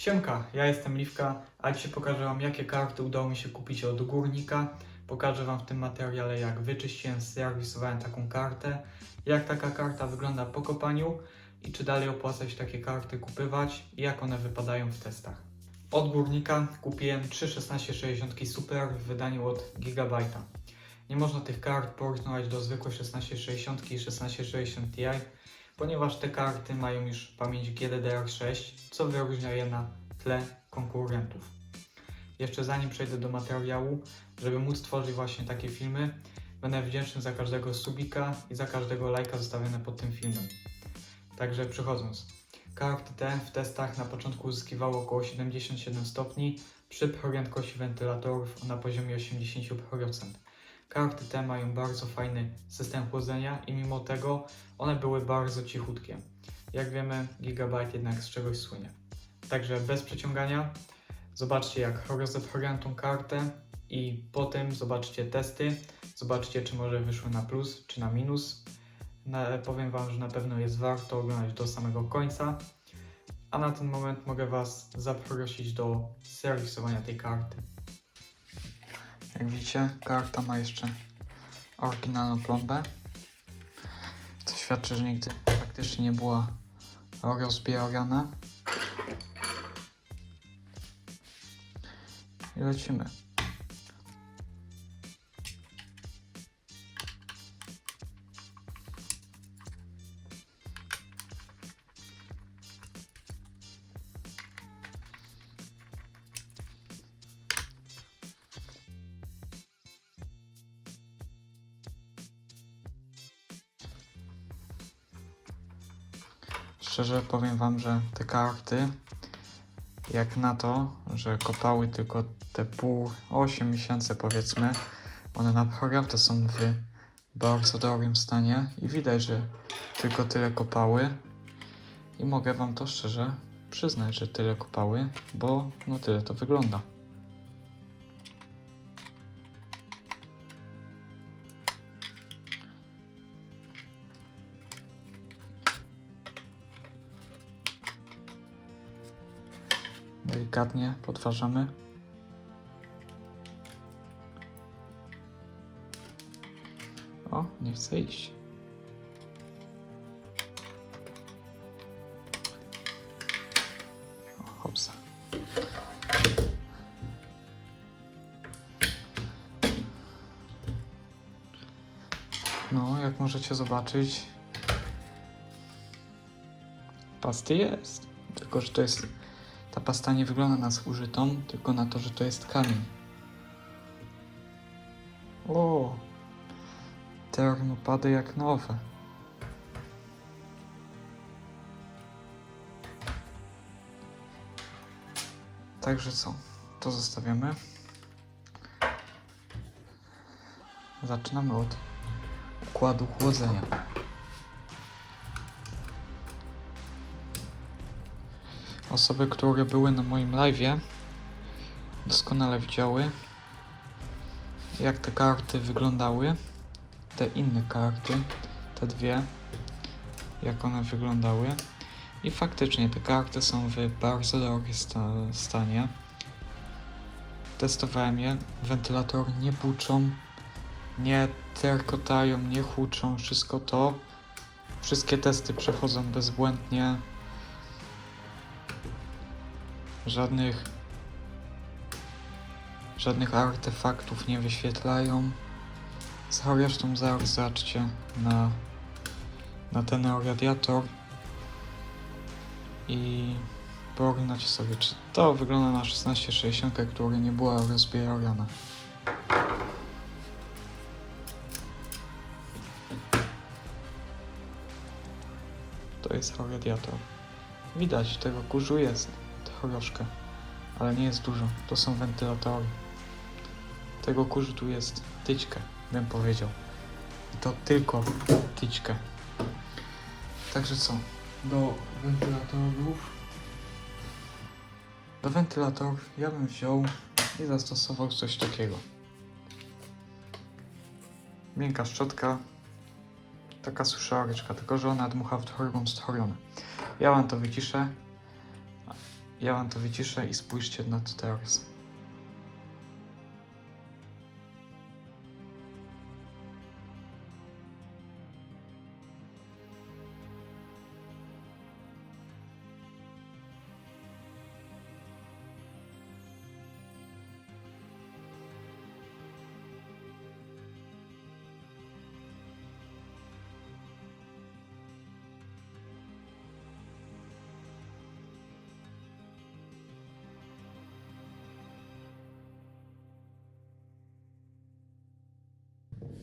Siemka, ja jestem Liwka, a dzisiaj pokażę Wam jakie karty udało mi się kupić od górnika. Pokażę Wam w tym materiale jak wyczyściłem, zserwisowałem taką kartę, jak taka karta wygląda po kopaniu i czy dalej opłaca się takie karty kupywać i jak one wypadają w testach. Od górnika kupiłem 3 1660 Super w wydaniu od Gigabyte'a. Nie można tych kart porównywać do zwykłej 1660 i 1660 Ti, ponieważ te karty mają już pamięć GDDR6, co wyróżnia je na tle konkurentów. Jeszcze zanim przejdę do materiału, żeby móc tworzyć właśnie takie filmy, będę wdzięczny za każdego subika i za każdego lajka zostawione pod tym filmem. Także przechodząc. Karty te w testach na początku uzyskiwały około 77 stopni przy prędkości wentylatorów na poziomie 80%. Karty te mają bardzo fajny system chłodzenia i mimo tego one były bardzo cichutkie. Jak wiemy, Gigabyte jednak z czegoś słynie. Także bez przeciągania, zobaczcie jak rozebrałem tą kartę i potem zobaczcie testy, zobaczcie czy może wyszły na plus czy na minus. Na, powiem Wam, że na pewno jest warto oglądać do samego końca. A na ten moment mogę Was zaprosić do serwisowania tej karty. Jak widzicie, karta ma jeszcze oryginalną plombę, co świadczy, że nigdy praktycznie nie była rozbierana. I lecimy. Szczerze powiem Wam, że te karty, jak na to, że kopały tylko te pół, 8 miesięcy powiedzmy, one naprawdę są w bardzo dobrym stanie i widać, że tylko tyle kopały i mogę Wam to szczerze przyznać, że tyle kopały, bo no tyle to wygląda. Delikatnie podważamy. O, nie chce iść. Hopsa. No, jak możecie zobaczyć, pasty jest. Tylko, że to jest ta pasta nie wygląda na zużytą, tylko na to, że to jest kamień. O! Termopady jak nowe. Także co? To zostawiamy. Zaczynamy od układu chłodzenia. Osoby, które były na moim live'ie, doskonale widziały, jak te karty wyglądały. Te inne karty, te dwie, jak one wyglądały. I faktycznie te karty są w bardzo dobrym sta stanie. Testowałem je, wentylatory nie buczą, nie terkotają, nie huczą, wszystko to. Wszystkie testy przechodzą bezbłędnie żadnych żadnych artefaktów nie wyświetlają. Zresztą zaraz zobaczcie na, na ten radiator i porównacie sobie, czy to wygląda na 1660, która nie była rozbierana. To jest radiator. Widać, tego kurzu jest troszkę, ale nie jest dużo. To są wentylatory. Tego kurzu tu jest tyćkę, bym powiedział. I to tylko tyćkę. Także co? Do wentylatorów. Do wentylatorów ja bym wziął i zastosował coś takiego. Miękka szczotka. Taka suszareczka, tylko że ona dmucha w drugą stronę. Ja wam to wyciszę Ja wam to wyciszę i spójrzcie na to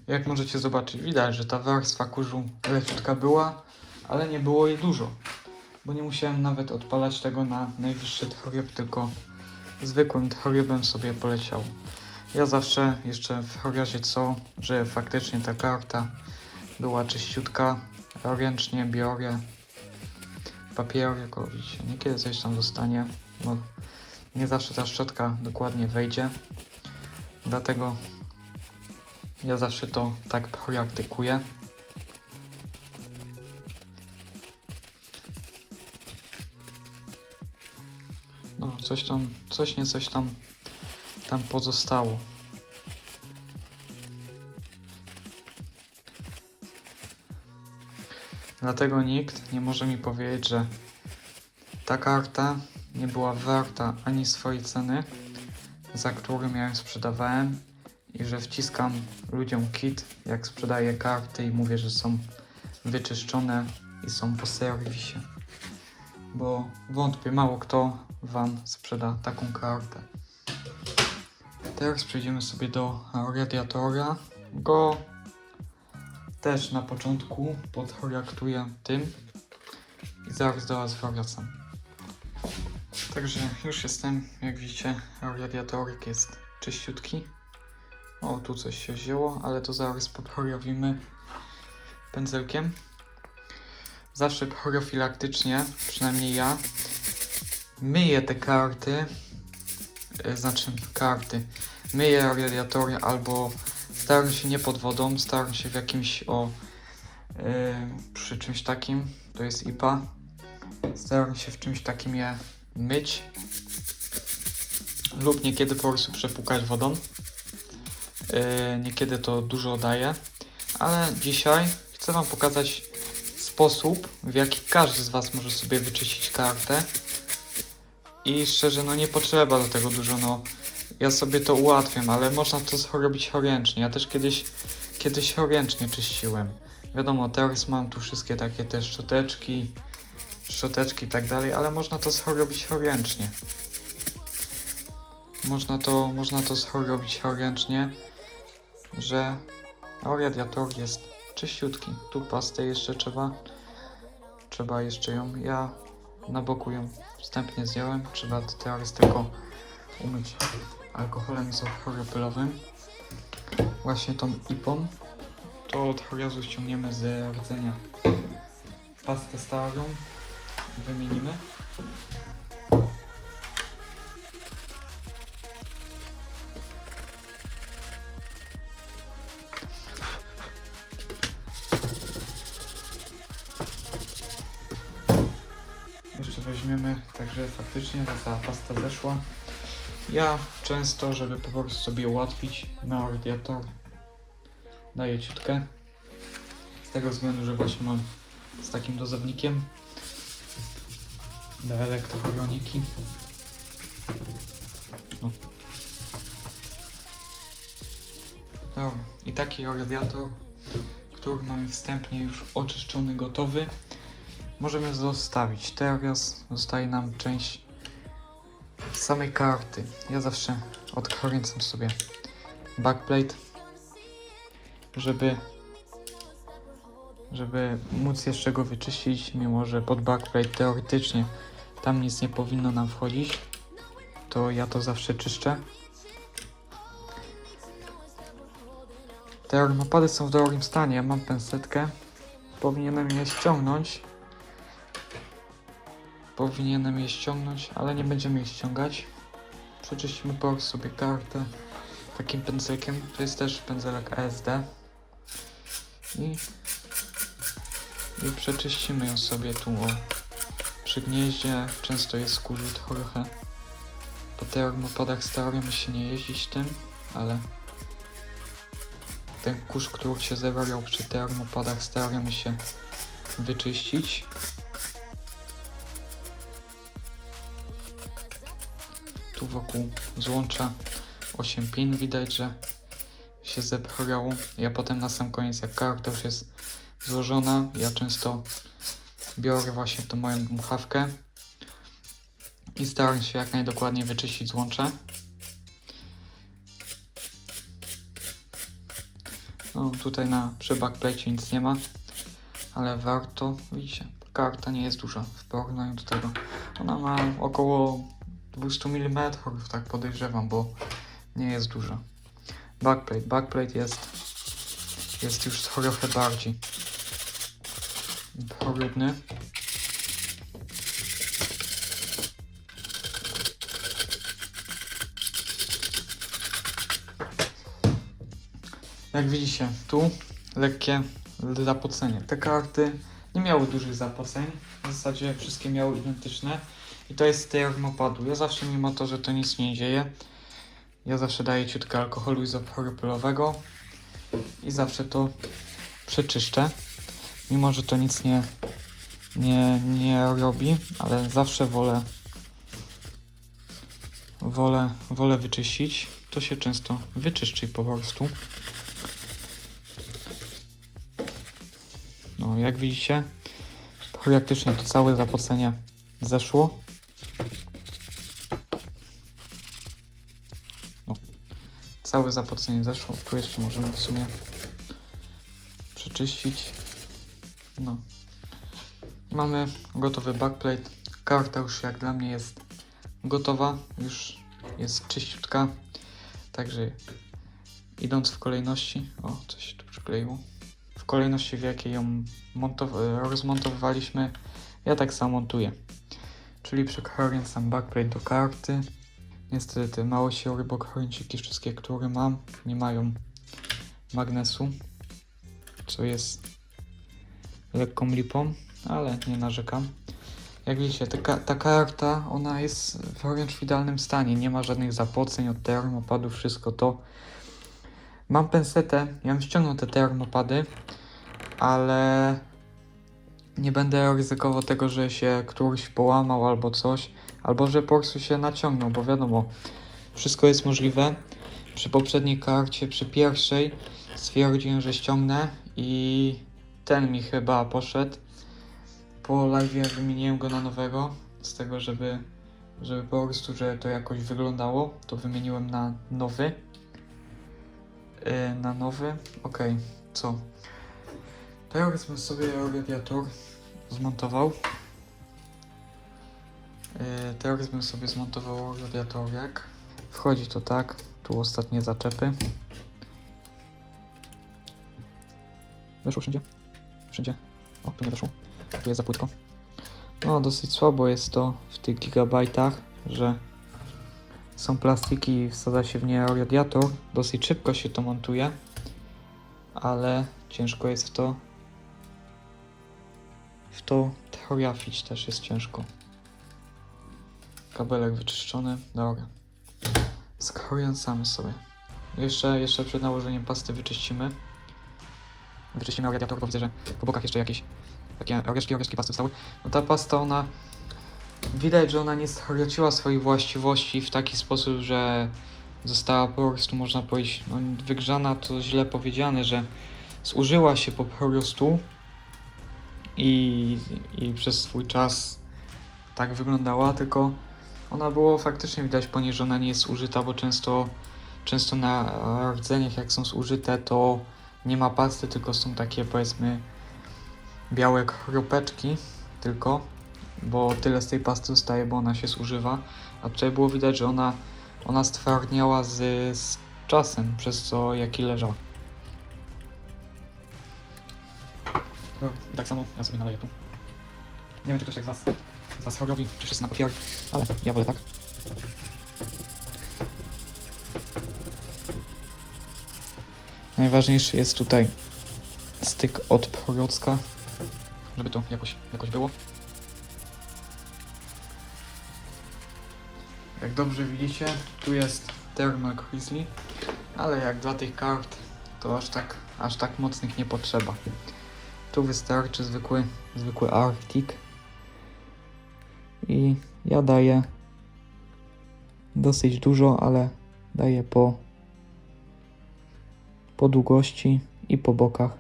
Jak możecie zobaczyć, widać, że ta warstwa kurzu leciutka była, ale nie było jej dużo. Bo nie musiałem nawet odpalać tego na najwyższy tryb, tylko zwykłym trybem sobie poleciał. Ja zawsze jeszcze w razie co, że faktycznie ta karta była czyściutka, ręcznie biorę papier, jako widzicie, niekiedy coś tam zostanie, bo nie zawsze ta szczotka dokładnie wejdzie. Dlatego ja zawsze to tak praktykuję. No, coś tam, coś nie coś tam, tam pozostało. Dlatego nikt nie może mi powiedzieć, że ta karta nie była warta ani swojej ceny, za którą ją sprzedawałem i że wciskam ludziom kit, jak sprzedaję karty i mówię, że są wyczyszczone i są po serwisie. Bo wątpię, mało kto Wam sprzeda taką kartę. Teraz przejdziemy sobie do radiatora. Go też na początku podhoraktuję tym i zaraz do Was wracam. Także już jestem, jak widzicie, radiatorek jest czyściutki. O, tu coś się wzięło, ale to zaraz popchorowimy pędzelkiem. Zawsze profilaktycznie, przynajmniej ja, myję te karty, e, znaczy karty, myję radiatory albo staram się nie pod wodą, staram się w jakimś, o, e, przy czymś takim, to jest IPA, staram się w czymś takim je myć lub niekiedy po prostu przepłukać wodą. Yy, niekiedy to dużo daje, ale dzisiaj chcę Wam pokazać sposób, w jaki każdy z Was może sobie wyczyścić kartę. I szczerze, no nie potrzeba do tego dużo, no ja sobie to ułatwiam, ale można to zrobić ręcznie. Ja też kiedyś, kiedyś ręcznie czyściłem. Wiadomo, teraz mam tu wszystkie takie te szczoteczki, szczoteczki i tak dalej, ale można to zrobić ręcznie. Można to, można to zrobić ręcznie że o, radiator jest czyściutki. Tu pastę jeszcze trzeba, trzeba jeszcze ją, ja na boku ją wstępnie zdjąłem. Trzeba teraz tylko umyć alkoholem izofloropylowym. Właśnie tą ipą. To od razu ściągniemy z rdzenia pastę starą. Wymienimy. Ja często, żeby po prostu sobie ułatwić na radiator, daję ciutkę. Z tego względu, że właśnie mam z takim dozownikiem do elektrobroniki. No. Dobra, i taki radiator, który mamy wstępnie już oczyszczony, gotowy. Możemy zostawić. Teraz zostaje nam część samej karty. Ja zawsze odkręcam sobie backplate, żeby żeby móc jeszcze go wyczyścić, mimo że pod backplate teoretycznie tam nic nie powinno nam wchodzić, to ja to zawsze czyszczę. Te armopady są w dobrym stanie, mam pensetkę, powinienem je ściągnąć, Powinienem je ściągnąć, ale nie będziemy je ściągać. Przeczyścimy prostu sobie kartę takim pędzelkiem. To jest też pędzelek ASD. I, i przeczyścimy ją sobie tu o, przy gnieździe często jest kurzu trochę. Po termopadach staramy się nie jeździć tym, ale ten kurz, który się zebrał przy termopadach staramy się wyczyścić. Tu wokół złącza 8 pin widać, że się zebrało. Ja potem na sam koniec, jak karta już jest złożona, ja często biorę właśnie tą moją dmuchawkę i staram się jak najdokładniej wyczyścić złącze. No tutaj na przy backplate nic nie ma, ale warto, widzicie, karta nie jest duża w porównaniu do tego. Ona ma około 200 mm, tak podejrzewam, bo nie jest duża. Backplate, backplate jest, jest już trochę bardziej brudny. Jak widzicie, tu lekkie zapocenie. Te karty nie miały dużych zapoceń, w zasadzie wszystkie miały identyczne. I to jest z termopadu. Ja zawsze, mimo to, że to nic nie dzieje, ja zawsze daję ciutkę alkoholu izopropylowego i zawsze to przeczyszczę. Mimo, że to nic nie, nie, nie robi, ale zawsze wolę wolę, wolę wyczyścić. To się często wyczyszczy po prostu. No, jak widzicie, praktycznie to całe zapocenie zeszło. No, całe zapocenie zeszło. Tu jeszcze możemy w sumie przeczyścić. No. Mamy gotowy backplate. Karta już jak dla mnie jest gotowa. Już jest czyściutka. Także idąc w kolejności... O, coś się tu przykleiło. W kolejności w jakiej ją montow- rozmontowywaliśmy, ja tak samo montuję. Czyli przekrojąc sam backplate do karty. Niestety mało się rybokrończyki, wszystkie, które mam, nie mają magnesu, co jest lekką lipą, ale nie narzekam. Jak widzicie, ta, ta karta, ona jest wręcz w idealnym stanie, nie ma żadnych zapoceń od termopadów, wszystko to. Mam pensetę, ja bym ściągnął te termopady, ale nie będę ryzykował tego, że się któryś połamał albo coś, albo że po prostu się naciągnął, bo wiadomo, wszystko jest możliwe. Przy poprzedniej karcie, przy pierwszej, stwierdziłem, że ściągnę i ten mi chyba poszedł. Po live wymieniłem go na nowego, z tego, żeby, żeby po prostu, że to jakoś wyglądało, to wymieniłem na nowy. Yy, na nowy, okej, co? Teraz bym sobie radiator zmontował. Yy, teraz bym sobie zmontował radiatorek. Wchodzi to tak, tu ostatnie zaczepy. Weszło wszędzie? Wszędzie. O, tu nie weszło. Tu jest za płytko. No, dosyć słabo jest to w tych gigabajtach, że są plastiki i wsadza się w nie radiator. Dosyć szybko się to montuje, ale ciężko jest w to w to trafić też jest ciężko. Kabelek wyczyszczony, dobra. Skręcamy sobie. Jeszcze, jeszcze przed nałożeniem pasty wyczyścimy. Wyczyścimy radiator, bo widzę, że po bokach jeszcze jakieś takie resztki, resztki pasty wstały. No ta pasta, ona... Widać, że ona nie straciła swoich właściwości w taki sposób, że została po prostu, można powiedzieć, no wygrzana to źle powiedziane, że zużyła się po prostu i, i przez swój czas tak wyglądała, tylko ona było faktycznie widać po niej, że ona nie jest użyta, bo często, często na rdzeniach jak są zużyte, to nie ma pasty, tylko są takie powiedzmy białe kropeczki tylko, bo tyle z tej pasty zostaje, bo ona się zużywa, a tutaj było widać, że ona, ona stwardniała z, z czasem, przez co jaki leżał. No, i tak samo ja sobie naleję tu. Nie wiem, czy ktoś tak z was, z was robi, czy wszyscy na papiery, ale ja wolę tak. Najważniejszy jest tutaj styk od Procka, żeby to jakoś, jakoś było. Jak dobrze widzicie, tu jest Thermal Grizzly, ale jak dla tych kart, to aż tak, aż tak mocnych nie potrzeba. Tu wystarczy zwykły, zwykły Arctic. I ja daję dosyć dużo, ale daję po, po długości i po bokach.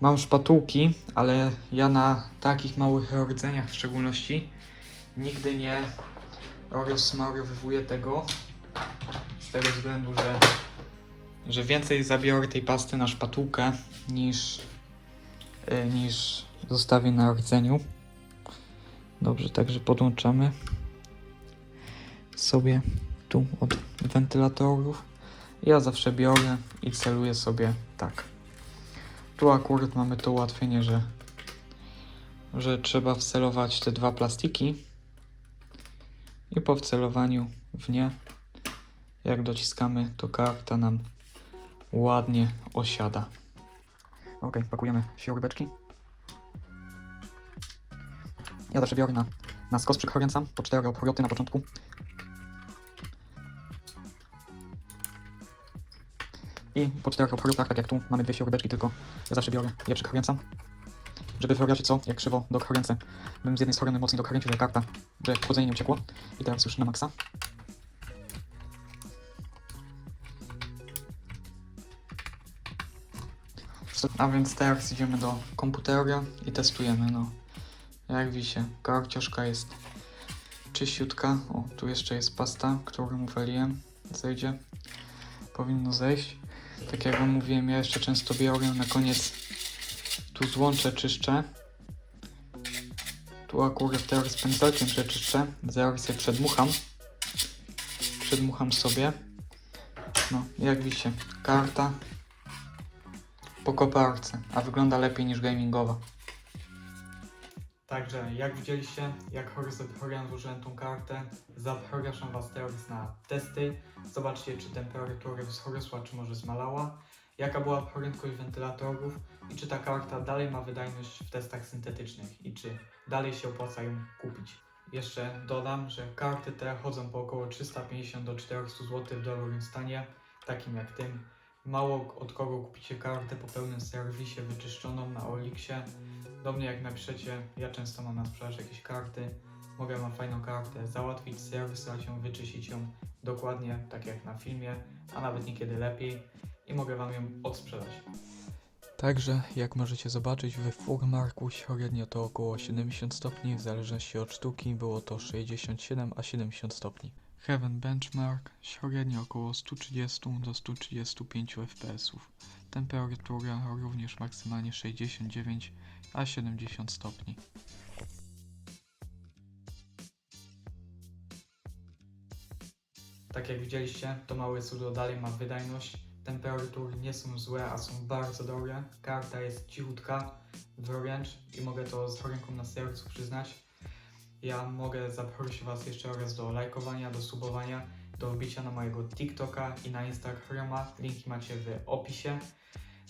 Mam szpatułki, ale ja na takich małych rdzeniach w szczególności nigdy nie rozsmarowywuję tego z tego względu, że, że więcej zabiorę tej pasty na szpatułkę niż, y, niż zostawię na rdzeniu. Dobrze, także podłączamy sobie tu od wentylatorów. Ja zawsze biorę i celuję sobie tak. Tu akurat mamy to ułatwienie, że, że trzeba wcelować te dwa plastiki i po wcelowaniu w nie, jak dociskamy, to karta nam ładnie osiada. Ok, pakujemy śrubeczki. Ja zawsze biorę na, na skos przykręcam, po cztery obroty na początku. I po czterech obchorotach, tak jak tu mamy dwie śrubeczki, tylko ja zawsze biorę je przykręcam. Żeby w razie co, jak krzywo dokręcę, bym z jednej strony mocniej dokręcił, że karta, że chłodzenie nie uciekło. I teraz już na maksa. A więc teraz idziemy do komputera i testujemy, no. Jak widzicie, karcioszka jest czyściutka. O, tu jeszcze jest pasta, którą uwaliłem. Zejdzie. Powinno zejść. Tak jak wam mówiłem, ja jeszcze często biorę na koniec tu złącze czyszczę. Tu akurat teraz pędzelkiem przeczyszczę. Zaraz je przedmucham. Przedmucham sobie. No, jak widzicie, karta po koparce, a wygląda lepiej niż gamingowa. Także, jak widzieliście, jak chory Horian złożyłem tą kartę, zapraszam Was teraz na testy. Zobaczcie, czy temperatura wzrosła, czy może zmalała, jaka była prędkość wentylatorów i czy ta karta dalej ma wydajność w testach syntetycznych i czy dalej się opłaca ją kupić. Jeszcze dodam, że karty te chodzą po około 350 do 400 zł w dobrym stanie, takim jak tym. Mało od kogo kupicie kartę po pełnym serwisie wyczyszczoną na Olixie. Do mnie jak napiszecie, ja często mam na sprzedaż jakieś karty, mogę wam fajną kartę załatwić, serwisować ją, wyczyścić ją dokładnie tak jak na filmie, a nawet niekiedy lepiej i mogę wam ją odsprzedać. Także, jak możecie zobaczyć, w Furmarku średnio to około 70 stopni, w zależności od sztuki było to 67 a 70 stopni. Heaven Benchmark średnio około 130 do 135 fps. Temperatura również maksymalnie 69 a 70 stopni. Tak jak widzieliście, to małe cudo dalej ma wydajność. Temperatury nie są złe, a są bardzo dobre. Karta jest cichutka wręcz i mogę to z ręką na sercu przyznać. Ja mogę zaprosić Was jeszcze raz do lajkowania, do subowania, do wbicia na mojego TikToka i na Instagrama. Linki macie w opisie.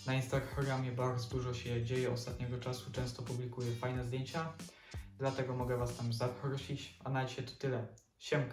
Na Instagramie bardzo dużo się dzieje ostatniego czasu, często publikuję fajne zdjęcia, dlatego mogę Was tam zaprosić. A na dzisiaj to tyle. Siemka!